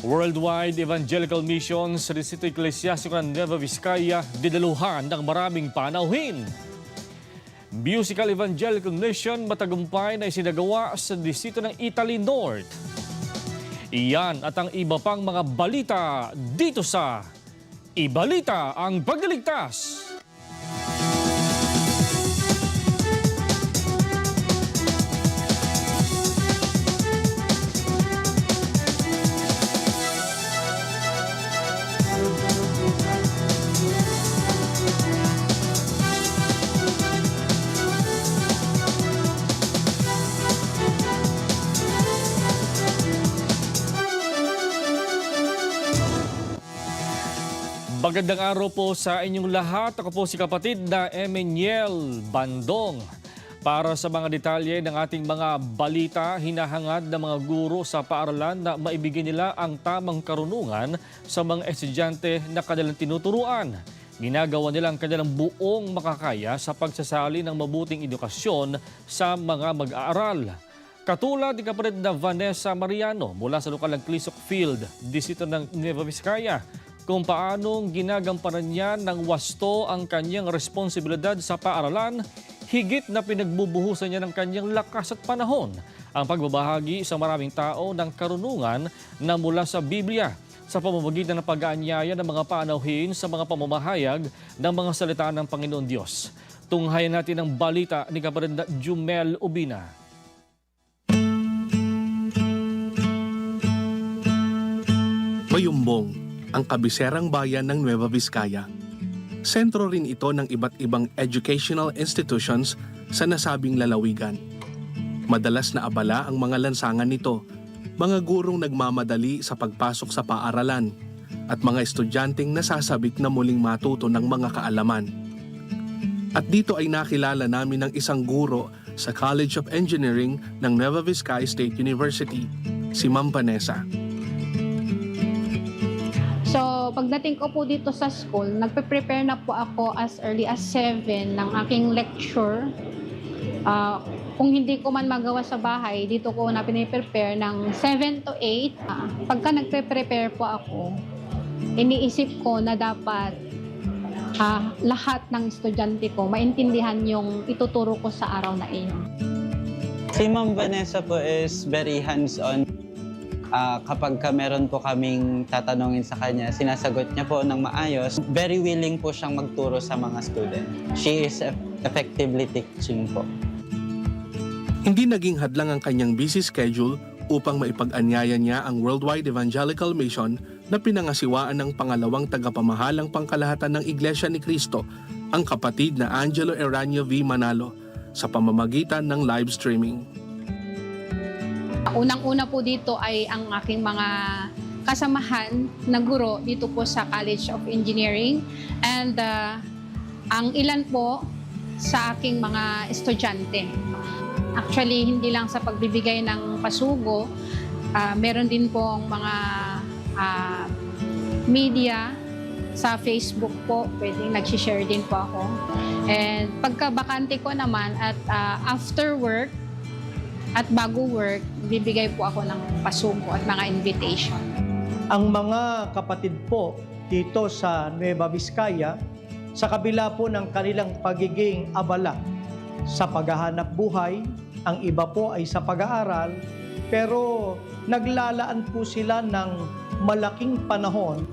Worldwide Evangelical Mission sa Distrito Ecclesiastico ng Nueva Vizcaya didaluhan ng maraming panauhin. Musical Evangelical Mission matagumpay na isinagawa sa distrito ng Italy North. Iyan at ang iba pang mga balita dito sa Ibalita ang Pagligtas. Magandang araw po sa inyong lahat. Ako po si kapatid na Emmanuel Bandong. Para sa mga detalye ng ating mga balita, hinahangad ng mga guro sa paaralan na maibigay nila ang tamang karunungan sa mga estudyante na kanilang tinuturuan. Ginagawa nila ang kanilang buong makakaya sa pagsasali ng mabuting edukasyon sa mga mag-aaral. Katulad ni kapatid na Vanessa Mariano mula sa lokal ng Clisok Field, distrito ng Nueva Vizcaya, kung paanong ginagampanan niya ng wasto ang kanyang responsibilidad sa paaralan, higit na pinagbubuhusan niya ng kanyang lakas at panahon ang pagbabahagi sa maraming tao ng karunungan na mula sa Biblia sa pamamagitan ng pag-aanyaya ng mga panauhin sa mga pamamahayag ng mga salita ng Panginoon Diyos. Tunghayan natin ang balita ni kapatid Jumel Ubina. Mayumbong, ang kabiserang bayan ng Nueva Vizcaya. Sentro rin ito ng iba't ibang educational institutions sa nasabing lalawigan. Madalas na abala ang mga lansangan nito, mga gurong nagmamadali sa pagpasok sa paaralan, at mga estudyanteng nasasabik na muling matuto ng mga kaalaman. At dito ay nakilala namin ng isang guro sa College of Engineering ng Nueva Vizcaya State University, si Ma'am Vanessa. Pagdating ko po dito sa school, nagpe-prepare na po ako as early as 7 ng aking lecture. Ah, kung hindi ko man magawa sa bahay, dito ko na piniprepare ng 7 to 8. Ah, pagka nagpe-prepare po ako, iniisip ko na dapat ah, lahat ng estudyante ko maintindihan yung ituturo ko sa araw na iyon. Si Ma'am Vanessa po is very hands-on. Ah, kapag ka meron po kaming tatanungin sa kanya, sinasagot niya po ng maayos. Very willing po siyang magturo sa mga student. She is eff- effectively teaching po. Hindi naging hadlang ang kanyang busy schedule upang maipag-anyaya niya ang Worldwide Evangelical Mission na pinangasiwaan ng pangalawang tagapamahalang pangkalahatan ng Iglesia ni Cristo, ang kapatid na Angelo Eranio V. Manalo, sa pamamagitan ng live streaming. Unang-una po dito ay ang aking mga kasamahan na guro dito po sa College of Engineering and uh, ang ilan po sa aking mga estudyante. Actually, hindi lang sa pagbibigay ng pasugo, ah, meron din pong mga ah, media sa Facebook po, pwedeng nag-share din po ako. And pagka bakante ko naman at ah, after work, at bago work, bibigay po ako ng pasugo at mga invitation. ang mga kapatid po dito sa Nueva Vizcaya sa kabila po ng kanilang pagiging abala sa paghahanap buhay, ang iba po ay sa pag-aaral, pero naglalaan po sila ng malaking panahon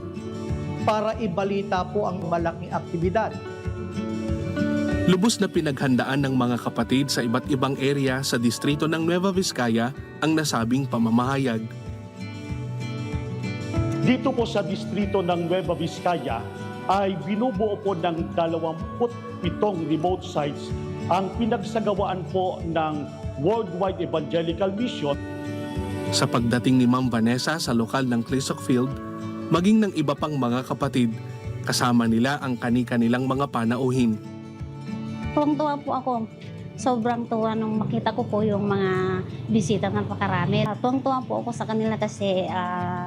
para ibalita po ang malaking aktibidad. Lubos na pinaghandaan ng mga kapatid sa iba't ibang area sa distrito ng Nueva Vizcaya ang nasabing pamamahayag. Dito po sa distrito ng Nueva Vizcaya ay binubuo po ng 27 remote sites ang pinagsagawaan po ng Worldwide Evangelical Mission Sa pagdating ni Ma'am Vanessa sa lokal ng Clisok Field, maging ng iba pang mga kapatid, kasama nila ang kani-kanilang mga panauhin. Tuwang-tuwa po ako. Sobrang tuwa nung makita ko po yung mga bisita ng pakarami. Ah, Tuwang-tuwa po ako sa kanila kasi ah,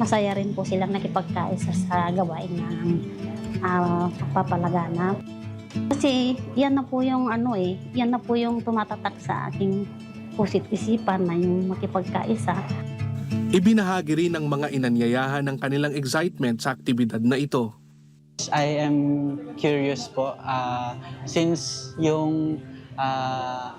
masaya rin po silang nakipagkaisa sa gawain ng uh, papalaganap. Kasi yan na po yung ano eh, yan na po yung tumatatak sa aking pusit isipan na yung makipagkaisa. Ibinahagi rin ng mga inanyayahan ng kanilang excitement sa aktibidad na ito. I am curious po ah, since yung ah,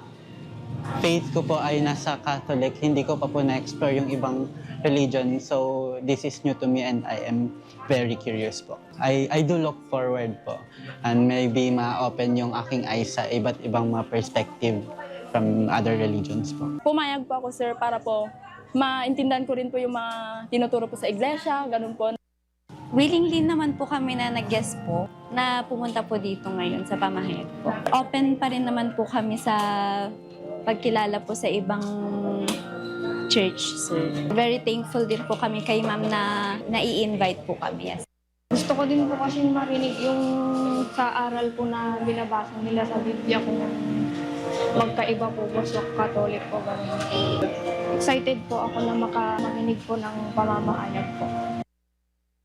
faith ko po ay nasa Catholic, hindi ko pa po na-explore yung ibang religion. So this is new to me and I am very curious po. I, I do look forward po and maybe ma-open yung aking eyes sa iba't ibang mga perspective from other religions po. Pumayag po ako, sir, para po maintindihan ko rin po yung mga tinuturo po sa iglesia, ganun po. Willingly naman po kami na nag-guest po na pumunta po dito ngayon sa pamahayag po. Open pa rin naman po kami sa pagkilala po sa ibang church, sir. Very thankful din po kami kay ma'am na nai-invite po kami. Yes. Gusto ko din po kasi marinig yung sa aral po na binabasa nila sa Biblia kung magkaiba po po sa Katolik po. Ganun. Excited po ako na makamakinig po ng pamamahayag po.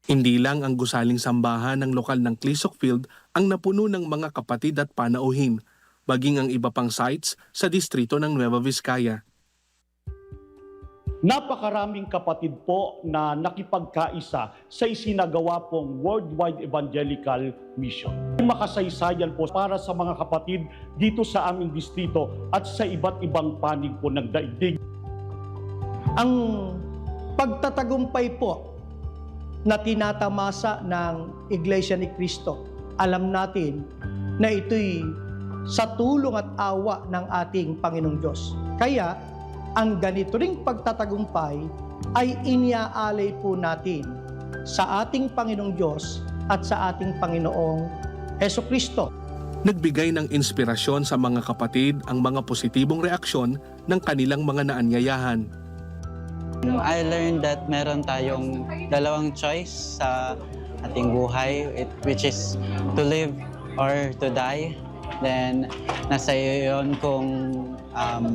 Hindi lang ang gusaling sambahan ng lokal ng Clisok Field ang napuno ng mga kapatid at panauhin, baging ang iba pang sites sa distrito ng Nueva Vizcaya. Napakaraming kapatid po na nakipagkaisa sa isinagawa pong Worldwide Evangelical Mission. Makasaysayan po para sa mga kapatid dito sa aming distrito at sa iba't ibang panig po ng daigdig. Ang pagtatagumpay po na tinatamasa ng Iglesia ni Cristo, alam natin na ito'y sa tulong at awa ng ating Panginoong Diyos. Kaya, ang ganito ring pagtatagumpay ay iniaalay po natin sa ating Panginoong Diyos at sa ating Panginoong Heso Kristo. Nagbigay ng inspirasyon sa mga kapatid ang mga positibong reaksyon ng kanilang mga naanyayahan. I learned that meron tayong dalawang choice sa ating buhay, which is to live or to die. Then, nasa iyo yun kung, um,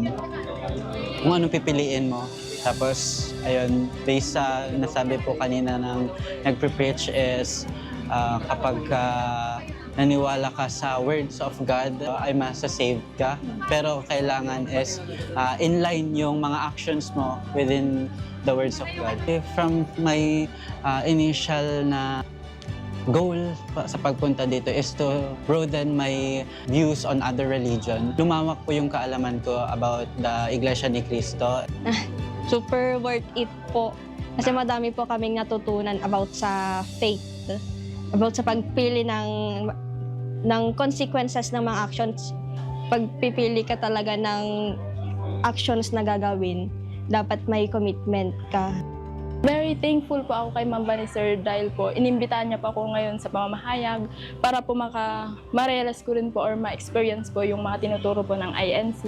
kung anong pipiliin mo. Tapos, ayun, based sa nasabi po kanina ng nagpre-preach is uh, kapag uh, naniwala ka sa words of God, uh, ay masasave ka. Pero kailangan is uh, inline yung mga actions mo within the words of God. From my uh, initial na goal sa pagpunta dito is to broaden my views on other religion. Lumawak po yung kaalaman ko about the Iglesia ni Cristo. Super worth it po. Kasi madami po kaming natutunan about sa faith. About sa pagpili ng ng consequences ng mga actions. Pagpipili ka talaga ng actions na gagawin, dapat may commitment ka. Very thankful po ako kay Ma'am sir dahil po inimbitahan niya po ako ngayon sa pamamahayag para po maka ma-realize ko rin po or ma-experience po yung mga tinuturo po ng INC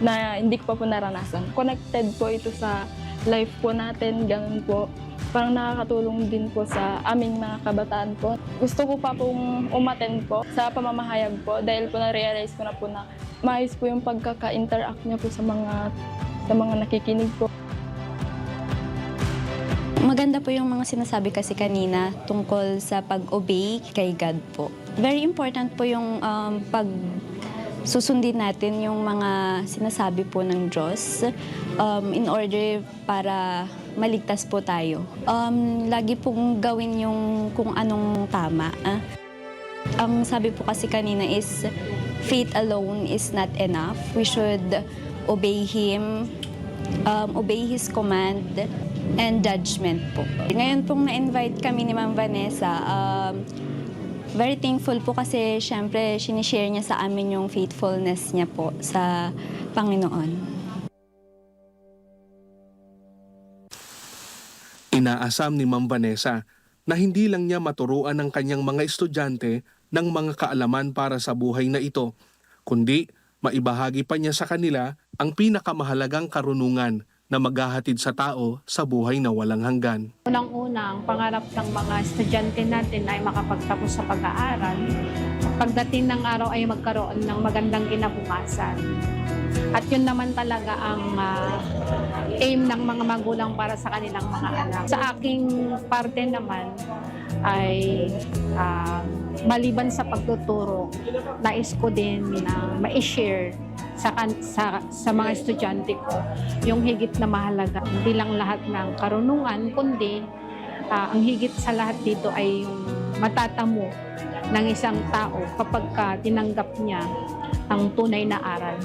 na hindi ko pa po naranasan. Connected po ito sa life po natin, ganun po. Parang nakakatulong din po sa aming mga kabataan po. Gusto ko pa pong umaten po sa pamamahayag po dahil po na-realize ko na po na maayos po yung pagkaka-interact niya po sa mga sa mga nakikinig po. Maganda po yung mga sinasabi kasi kanina tungkol sa pag-obey kay God po. Very important po yung um, pag susundin natin yung mga sinasabi po ng Diyos um, in order para maligtas po tayo. Um, lagi pong gawin yung kung anong tama. ah. Ang sabi po kasi kanina is faith alone is not enough. We should obey Him, um, obey His command, and judgment po. Ngayon pong na-invite kami ni Ma'am Vanessa, um, very thankful po kasi syempre sinishare niya sa amin yung faithfulness niya po sa Panginoon. Inaasam ni Ma'am Vanessa na hindi lang niya maturuan ng kanyang mga estudyante ng mga kaalaman para sa buhay na ito, kundi maibahagi pa niya sa kanila ang pinakamahalagang karunungan na maghahatid sa tao sa buhay na walang hanggan. Unang-una, ang pangarap ng mga estudyante natin ay makapagtapos sa pag-aaral. Pagdating ng araw ay magkaroon ng magandang kinabukasan. At yun naman talaga ang ah, aim ng mga magulang para sa kanilang mga anak. Sa aking parte naman ay ah, maliban sa pagtuturo, nais ko din na ma-share sa, sa, sa mga estudyante ko yung higit na mahalaga. Hindi lang lahat ng karunungan, kundi ah, ang higit sa lahat dito ay yung matatamo ng isang tao kapag ka tinanggap niya ang tunay na aral.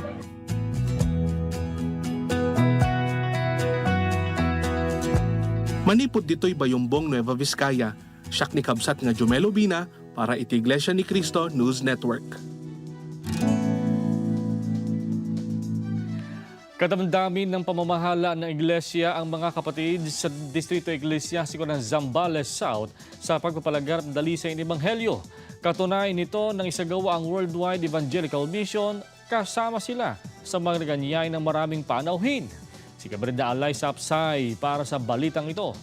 Manipod dito'y Bayumbong Nueva Vizcaya, siyak ni Kabsat nga Jumelo Bina para iti Iglesia ni Cristo News Network. Kadamdamin ng pamamahala ng iglesia ang mga kapatid sa Distrito Eklesiastiko ng Zambales South sa pagpapalagar ng dalisay ng Ebanghelyo. Katunayan nito ng isagawa ang Worldwide Evangelical Mission kasama sila sa mga naganyay ng maraming panauhin. Si Cabrida Alay Sapsay para sa balitang ito.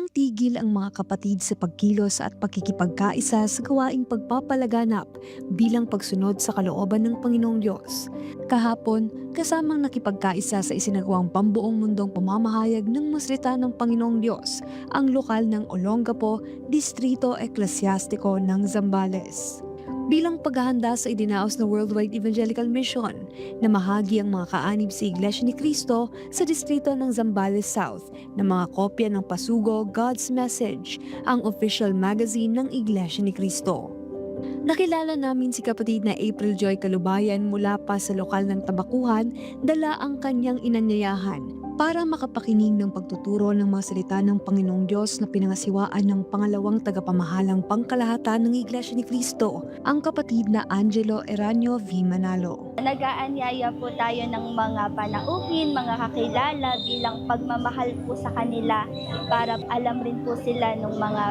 Walang tigil ang mga kapatid sa pagkilos at pagkikipagkaisa sa gawaing pagpapalaganap bilang pagsunod sa kalooban ng Panginoong Diyos. Kahapon, kasamang nakipagkaisa sa isinagawang pambuong mundong pamamahayag ng masrita ng Panginoong Diyos, ang lokal ng Olongapo, Distrito Eklesiastiko ng Zambales. Bilang paghahanda sa idinaos na Worldwide Evangelical Mission, na mahagi ang mga kaanib sa Iglesia ni Cristo sa distrito ng Zambales South na mga kopya ng Pasugo God's Message, ang official magazine ng Iglesia ni Cristo. Nakilala namin si kapatid na April Joy Kalubayan mula pa sa lokal ng Tabakuhan, dala ang kanyang inanyayahan para makapakinig ng pagtuturo ng mga salita ng Panginoong Diyos na pinangasiwaan ng pangalawang tagapamahalang pangkalahatan ng Iglesia ni Cristo, ang kapatid na Angelo Eranio V. Manalo. Nagaanyaya po tayo ng mga panauhin, mga kakilala bilang pagmamahal po sa kanila para alam rin po sila ng mga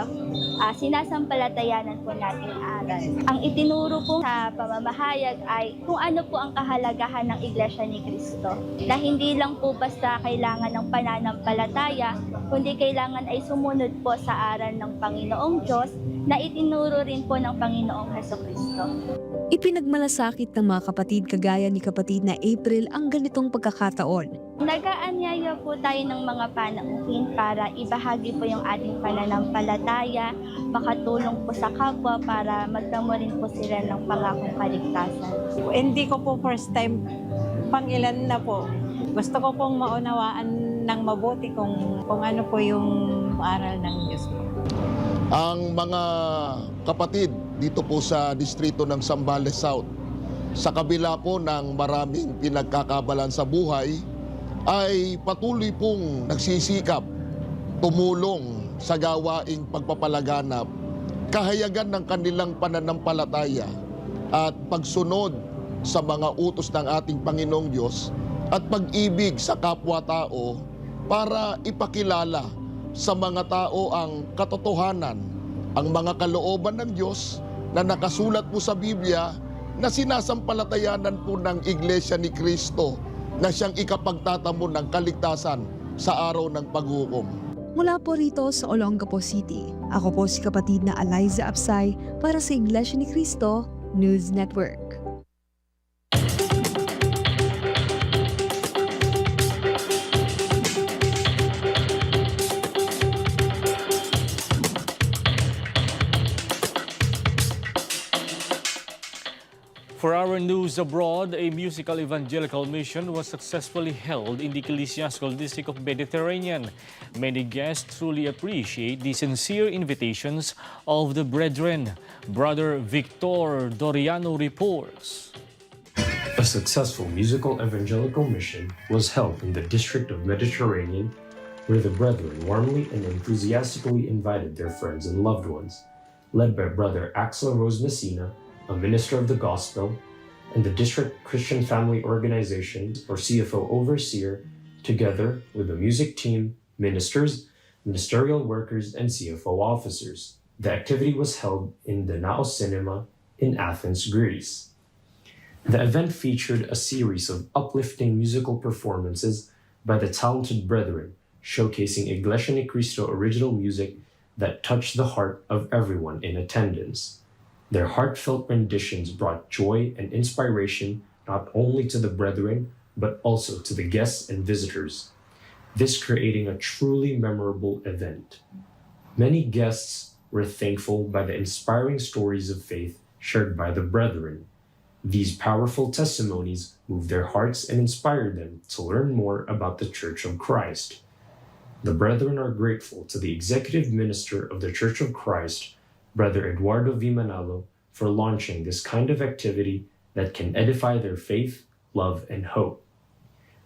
ah, sinasampalatayanan po nating aral. Ang itinuro po sa pamamahayag ay kung ano po ang kahalagahan ng Iglesia ni Cristo. Na hindi lang po basta kailangan ng pananampalataya, kundi kailangan ay sumunod po sa aral ng Panginoong Diyos na itinuro rin po ng Panginoong Heso Kristo. Ipinagmalasakit ng mga kapatid kagaya ni kapatid na April ang ganitong pagkakataon. Nagaanyaya po tayo ng mga panauhin para ibahagi po yung ating pananampalataya, makatulong po sa kapwa para magdamo rin po sila ng pangakong kaligtasan. Hindi ko po first time pang ilan na po. Gusto ko pong maunawaan ng mabuti kung, kung ano po yung aral ng Diyos po. ang mga kapatid dito po sa distrito ng Sambales South. Sa kabila po ng maraming pinagkakabalan sa buhay, ay patuloy pong nagsisikap tumulong sa gawaing pagpapalaganap, kahayagan ng kanilang pananampalataya at pagsunod sa mga utos ng ating Panginoong Diyos at pag-ibig sa kapwa-tao para ipakilala sa mga tao ang katotohanan, ang mga kalooban ng Diyos na nakasulat po sa Biblia na sinasampalatayanan po ng Iglesia ni Kristo na siyang ikapagtatamo ng kaligtasan sa araw ng paghukom. Mula po rito sa Olongapo City, ako po si kapatid na Eliza Apsay para sa Iglesia ni Cristo News Network. For our news abroad, a musical evangelical mission was successfully held in the Ecclesiastical District of Mediterranean. Many guests truly appreciate the sincere invitations of the brethren. Brother Victor Doriano reports. A successful musical evangelical mission was held in the district of Mediterranean, where the brethren warmly and enthusiastically invited their friends and loved ones, led by Brother Axel Rose Messina, a minister of the gospel, and the District Christian Family Organization, or CFO overseer, together with the music team, ministers, ministerial workers, and CFO officers. The activity was held in the Naos Cinema in Athens, Greece. The event featured a series of uplifting musical performances by the talented brethren, showcasing Iglesia Ni Cristo original music that touched the heart of everyone in attendance. Their heartfelt renditions brought joy and inspiration not only to the brethren, but also to the guests and visitors, this creating a truly memorable event. Many guests were thankful by the inspiring stories of faith shared by the brethren. These powerful testimonies moved their hearts and inspired them to learn more about the Church of Christ. The brethren are grateful to the executive minister of the Church of Christ, Brother Eduardo V. Manalo, for launching this kind of activity that can edify their faith, love, and hope.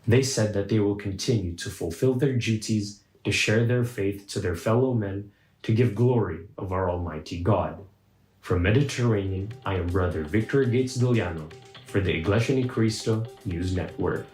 They said that they will continue to fulfill their duties to share their faith to their fellow men to give glory of our Almighty God. From Mediterranean, I am Brother Victor Gates Doliano for the Iglesia Ni Cristo News Network.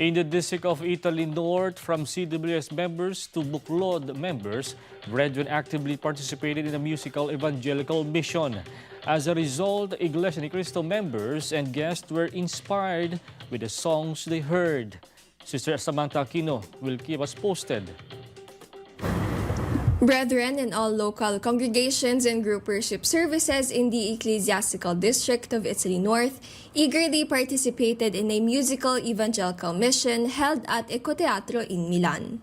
In the District of Italy North, from CWS members to Buklod members, brethren actively participated in a musical evangelical mission. As a result, Iglesia Ni Cristo members and guests were inspired with the songs they heard. Sister Samantha Aquino will keep us posted. Brethren in all local congregations and group worship services in the Ecclesiastical District of Italy North eagerly participated in a musical evangelical mission held at Ecoteatro in Milan.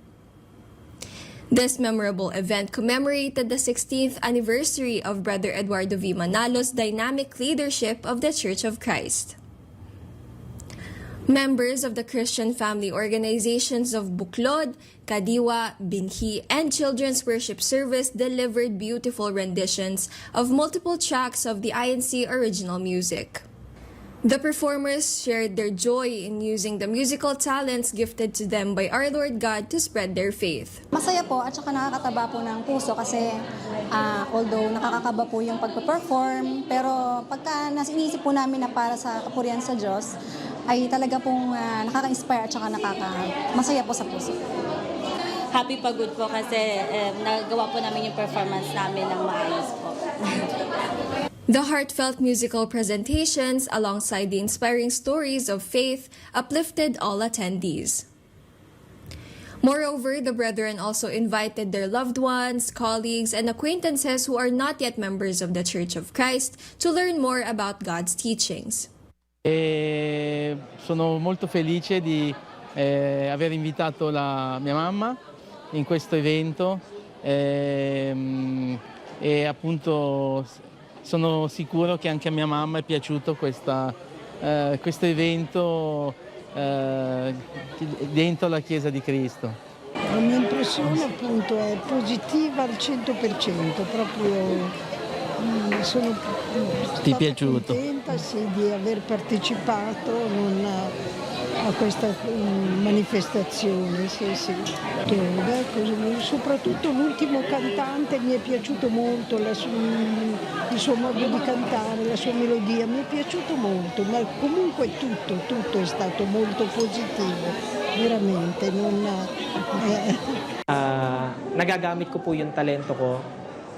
This memorable event commemorated the 16th anniversary of Brother Eduardo V. Manalo's dynamic leadership of the Church of Christ. Members of the Christian family organizations of Buklod, Kadiwa, Binhi, and Children's Worship Service delivered beautiful renditions of multiple tracks of the INC original music. The performers shared their joy in using the musical talents gifted to them by our Lord God to spread their faith. Masaya po at saka nakakataba po ng puso kasi ah, although nakakakaba po yung pagpe-perform, pero pagka nasinisip po namin na para sa kapurihan sa Diyos, ay talaga pong ah, nakaka-inspire at saka nakaka masaya po sa puso. Happy pagod po kasi eh, nagawa po namin yung performance namin ng maayos po. The heartfelt musical presentations alongside the inspiring stories of faith uplifted all attendees. Moreover, the brethren also invited their loved ones, colleagues, and acquaintances who are not yet members of the Church of Christ to learn more about God's teachings. E sono molto felice di eh, aver invitato la mia mamma in questo evento ehm, e appunto sono sicuro che anche a mia mamma è piaciuto questa, eh, questo evento eh, dentro la Chiesa di Cristo. La mia impressione appunto è positiva al 100%, proprio mm, sono mm, Ti piaciuto? contenta sì, di aver partecipato non a, questa mm, manifestazione, sì, sì. Soprattutto l'ultimo cantante mi è piaciuto molto, su- il suo modo di cantare, la sua melodia, mi è piaciuto molto, ma comunque tutto, tutto è stato molto positivo, veramente. Non, eh, Ah, nagagamit ko po yung talento ko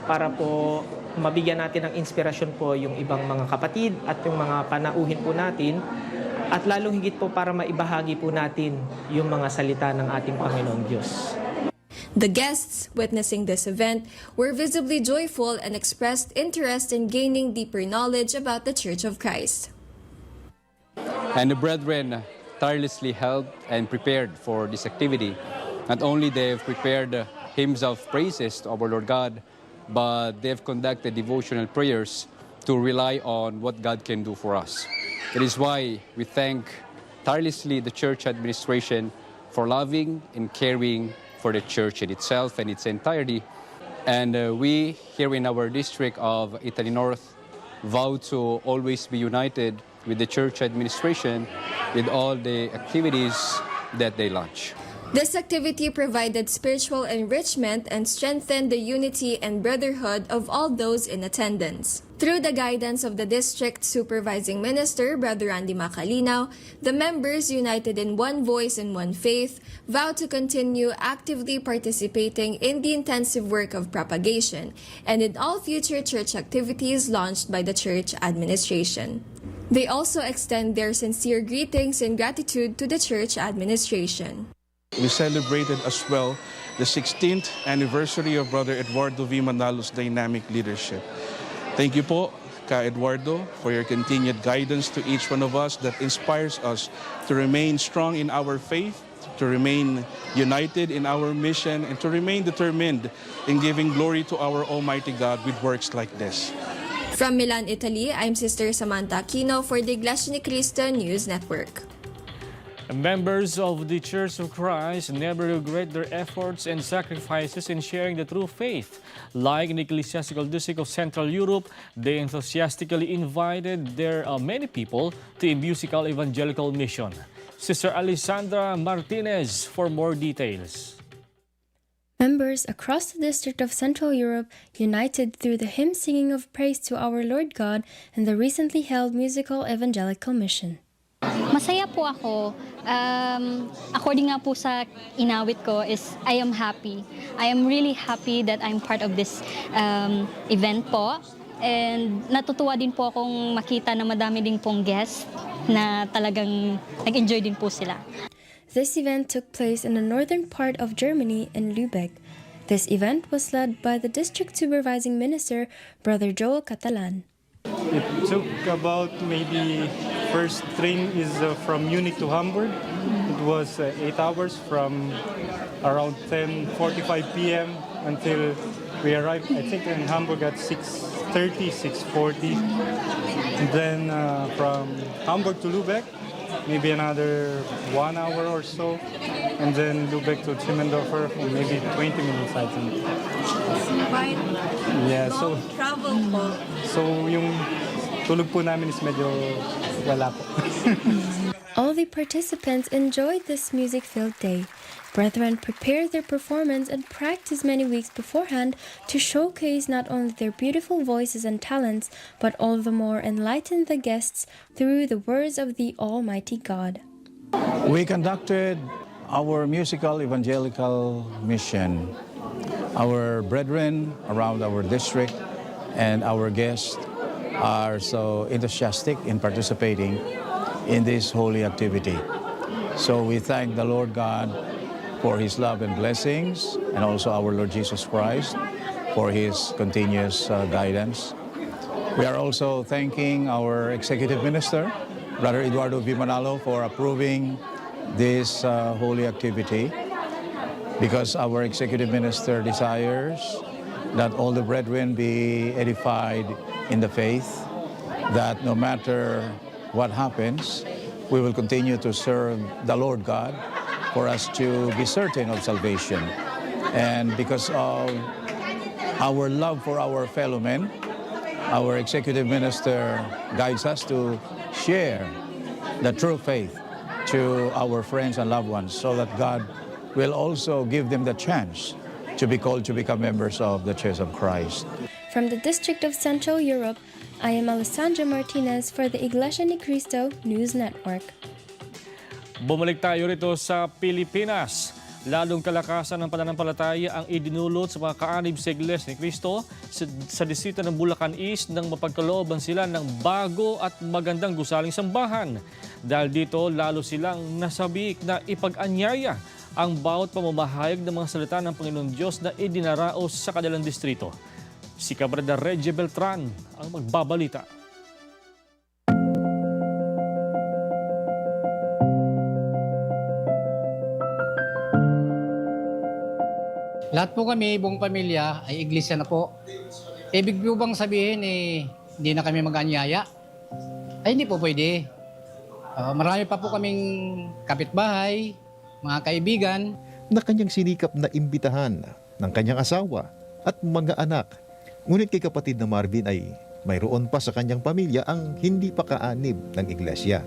para po mabigyan natin ng inspirasyon po yung ibang mga kapatid at yung mga panauhin po natin at lalong higit po para maibahagi po natin yung mga salita ng ating Panginoong Diyos. The guests witnessing this event were visibly joyful and expressed interest in gaining deeper knowledge about the Church of Christ. And the brethren tirelessly helped and prepared for this activity. Not only they've prepared uh, hymns of praises to our Lord God, but they've conducted devotional prayers to rely on what God can do for us. That is why we thank tirelessly the church administration for loving and caring for the church in itself and its entirety. And uh, we here in our district of Italy North vow to always be united with the church administration with all the activities that they launch. This activity provided spiritual enrichment and strengthened the unity and brotherhood of all those in attendance. Through the guidance of the district supervising minister, Brother Randy Macalinaw, the members, united in one voice and one faith, vow to continue actively participating in the intensive work of propagation and in all future church activities launched by the church administration. They also extend their sincere greetings and gratitude to the church administration. We celebrated as well the 16th anniversary of Brother Eduardo V. Manalo's dynamic leadership. Thank you po, Ka Eduardo, for your continued guidance to each one of us that inspires us to remain strong in our faith, to remain united in our mission, and to remain determined in giving glory to our Almighty God with works like this. From Milan, Italy, I'm Sister Samantha Aquino for the Iglesia Ni Cristo News Network. Members of the Church of Christ never regret their efforts and sacrifices in sharing the true faith. Like in the Ecclesiastical District of Central Europe, they enthusiastically invited their uh, many people to a musical evangelical mission. Sister Alessandra Martinez for more details. Members across the district of Central Europe united through the hymn singing of praise to our Lord God and the recently held musical evangelical mission. Masaya po ako. Um, according nga po sa inawit ko is I am happy. I am really happy that I'm part of this um, event po. And natutuwa din po akong makita na madami din pong guest na talagang nag-enjoy din po sila. This event took place in the northern part of Germany in Lübeck. This event was led by the district supervising minister, Brother Joel Catalan. It took about maybe first train is uh, from Munich to Hamburg. It was uh, eight hours from around 10:45 p.m. until we arrived. I think in Hamburg at 6:30, 6:40. Then uh, from Hamburg to Lübeck, maybe another one hour or so, and then Lübeck to Timmendorfer, maybe 20 minutes, I think. Yeah, so travel po. So yung tulog po namin is medyo wala po. All the participants enjoyed this music filled day. Brethren prepared their performance and practiced many weeks beforehand to showcase not only their beautiful voices and talents, but all the more enlighten the guests through the words of the Almighty God. We conducted our musical evangelical mission. Our brethren around our district and our guests are so enthusiastic in participating in this holy activity. So we thank the Lord God for his love and blessings, and also our Lord Jesus Christ for his continuous uh, guidance. We are also thanking our executive minister, Brother Eduardo V. Manalo, for approving this uh, holy activity because our executive minister desires that all the brethren be edified in the faith, that no matter what happens, we will continue to serve the Lord God for us to be certain of salvation. And because of our love for our fellow men, our executive minister guides us to share the true faith to our friends and loved ones so that God will also give them the chance to be called to become members of the Church of Christ. From the district of Central Europe, I am Alessandra Martinez for the Iglesia Ni Cristo News Network. Bumalik tayo rito sa Pilipinas. Lalong kalakasan ng pananampalataya ang idinulot sa mga kaanib sa Iglesia ni Cristo sa, sa distrito ng Bulacan East nang mapagkalooban sila ng bago at magandang gusaling sambahan. Dahil dito, lalo silang nasabik na ipag-anyaya ang bawat pamamahayag ng mga salita ng Panginoon Diyos na idinaraos sa kanilang distrito. Si Cabrera Reggie Beltran ang magbabalita. Lahat po kami, buong pamilya, ay iglesia na po. Ibig po bang sabihin, eh, hindi na kami mag-anyaya? Ay, hindi po pwede. Ah, marami pa po kaming kapitbahay, mga kaibigan. na kanyang sinikap na imbitahan ng kanyang asawa at mga anak. Ngunit kay kapatid na Marvin ay mayroon pa sa kanyang pamilya ang hindi pa kaanib ng iglesia,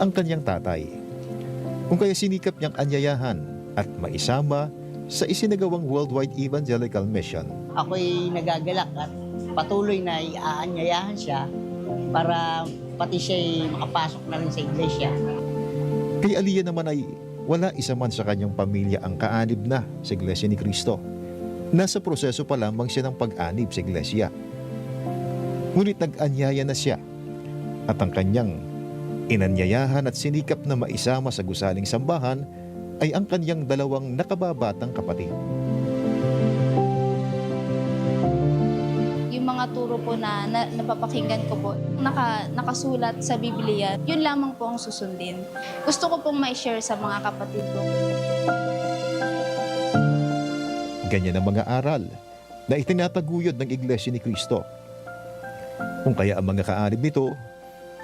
ang kanyang tatay. Kung kaya sinikap niyang anyayahan at maisama sa isinagawang Worldwide Evangelical Mission. ako'y nagagalak at patuloy na iaanyayahan siya para pati siya'y makapasok na rin sa iglesia. Kay Aliyah naman ay wala isa man sa kanyang pamilya ang kaanib na sa Iglesia ni Cristo. Nasa proseso pa lamang siya ng pag-anib sa Iglesia. Ngunit nag-anyaya na siya at ang kanyang inanyayahan at sinikap na maisama sa gusaling sambahan ay ang kanyang dalawang nakababatang kapatid. yung mga turo po na, na napapakinggan ko po, naka, nakasulat sa Biblia, yun lamang po ang susundin. Gusto ko pong ma-share sa mga kapatid ko. Ganyan ang mga aral na itinataguyod ng Iglesia ni Cristo. Kung kaya ang mga kaanib nito,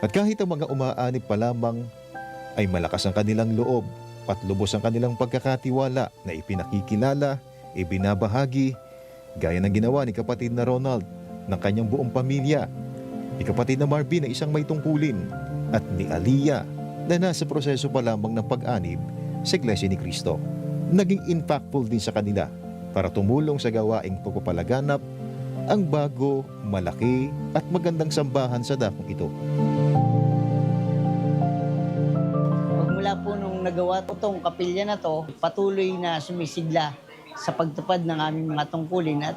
at kahit ang mga umaanib pa lamang ay malakas ang kanilang loob at lubos ang kanilang pagkakatiwala na ipinakikilala, ibinabahagi, gaya ng ginawa ni kapatid na Ronald ng kanyang buong pamilya, ni kapatid na Marvin na isang may tungkulin, at ni Aliyah na nasa proseso pa lamang ng pag-anib sa Iglesia ni Cristo. Naging impactful din sa kanila para tumulong sa gawaing pagpapalaganap ang bago, malaki at magandang sambahan sa dakong ito. Mula po nung nagawa ko tong kapilya na to, patuloy na sumisigla sa pagtupad ng aming mga tungkulin at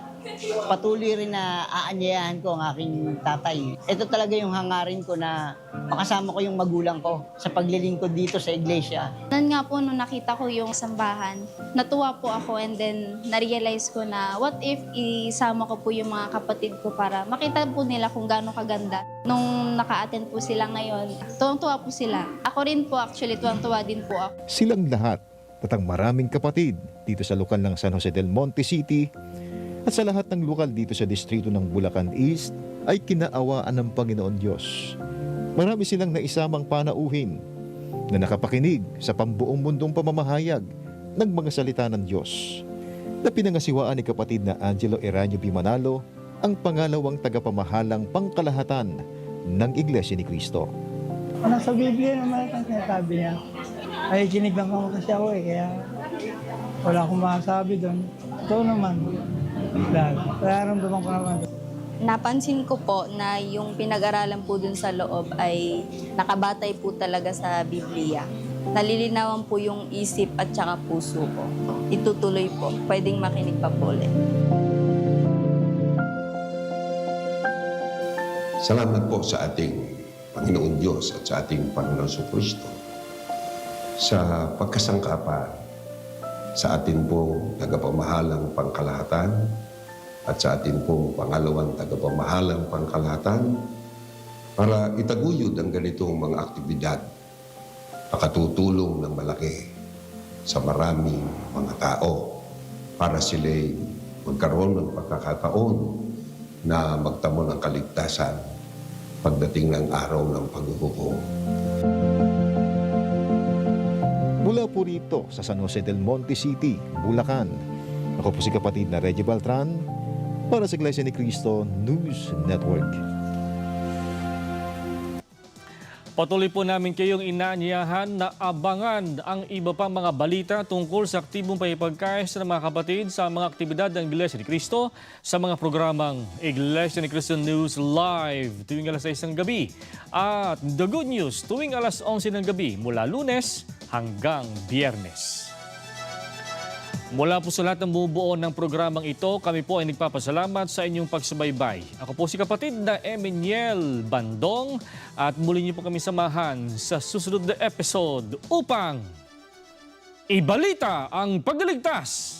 patuloy rin na aanyayahan ko ang aking tatay. Ito talaga yung hangarin ko na makasama ko yung magulang ko sa paglilingkod dito sa iglesia. Nan nga po nung nakita ko yung sambahan, natuwa po ako and then na-realize ko na what if isama ko po yung mga kapatid ko para makita po nila kung gaano kaganda. Nung naka-attend po sila ngayon, tuwang-tuwa po sila. Ako rin po actually, tuwang-tuwa din po ako. Silang lahat at ang maraming kapatid dito sa lokal ng San Jose del Monte City at sa lahat ng lokal dito sa distrito ng Bulacan East ay kinaawaan ng Panginoon Diyos. Marami silang naisamang panauhin na nakapakinig sa pambuong mundong pamamahayag ng mga salita ng Diyos na pinangasiwaan ni kapatid na Angelo Eranio B. Manalo ang pangalawang tagapamahalang pangkalahatan ng Iglesia ni Cristo. Nasa Biblia naman ang sinasabi niya. Ay, kinig lang ako kasi ako eh, kaya wala akong masasabi doon. Ito naman, dahil nararamdaman ko naman. Napansin ko po na yung pinag-aralan po dun sa loob ay nakabatay po talaga sa Biblia. Nalilinawan po yung isip at saka puso ko. Itutuloy po. Pwedeng makinig pa po ulit. Salamat po sa ating Panginoon Diyos at sa ating Panginoon Kristo sa pagkasangkapan sa atin pong tagapamahalang pangkalahatan at sa atin pong pangalawang tagapamahalang pangkalahatan para itaguyod ang ganitong mga aktibidad nakatutulong ng malaki sa maraming mga tao para sila'y magkaroon ng pagkakataon na magtamo ng kaligtasan pagdating ng araw ng paghuhukom. Mula po rito sa San Jose del Monte City, Bulacan. Ako po si kapatid na Reggie Beltran para sa Iglesia ni Cristo News Network. Patuloy po namin kayong inaanyahan na abangan ang iba pang mga balita tungkol sa aktibong pahipagkaisa ng mga kapatid sa mga aktibidad ng Iglesia ni Cristo sa mga programang Iglesia ni Cristo News Live tuwing alas 6 ng gabi at The Good News tuwing alas 11 ng gabi mula lunes hanggang biyernes. Mula po sa lahat ng bumubuo ng programang ito, kami po ay nagpapasalamat sa inyong pagsubaybay. Ako po si kapatid na Emmanuel Bandong at muli niyo po kami samahan sa susunod na episode upang ibalita ang pagliligtas